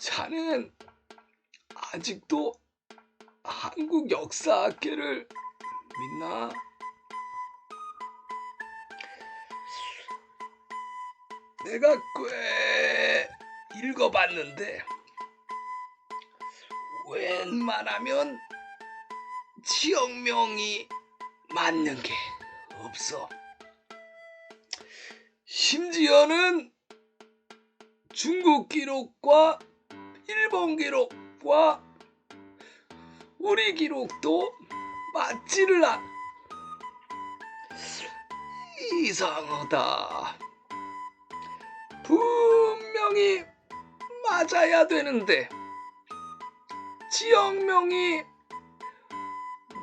자넨 아직도 한국 역사학계를 믿나? 내가 꽤 읽어봤는데 웬만하면 지역명이 맞는 게 없어. 심지어는 중국 기록과 일본 기록과 우리 기록도 맞지를 않아. 이상하다. 분명히 맞아야 되는데 지역명이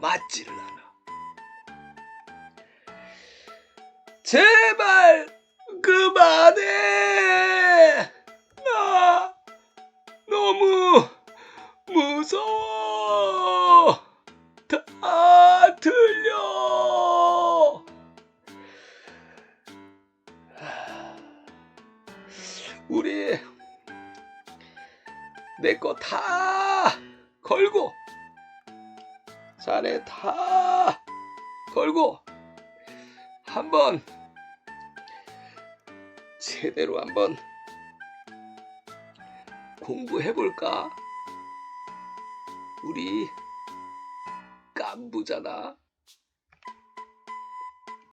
맞지를 않아. 제발 그만해. 무서워. 다 틀려. 우리 내 거 다 걸고 자네 다 걸고 한번 제대로 한번 공부해 볼까? 우리 깐부잖아.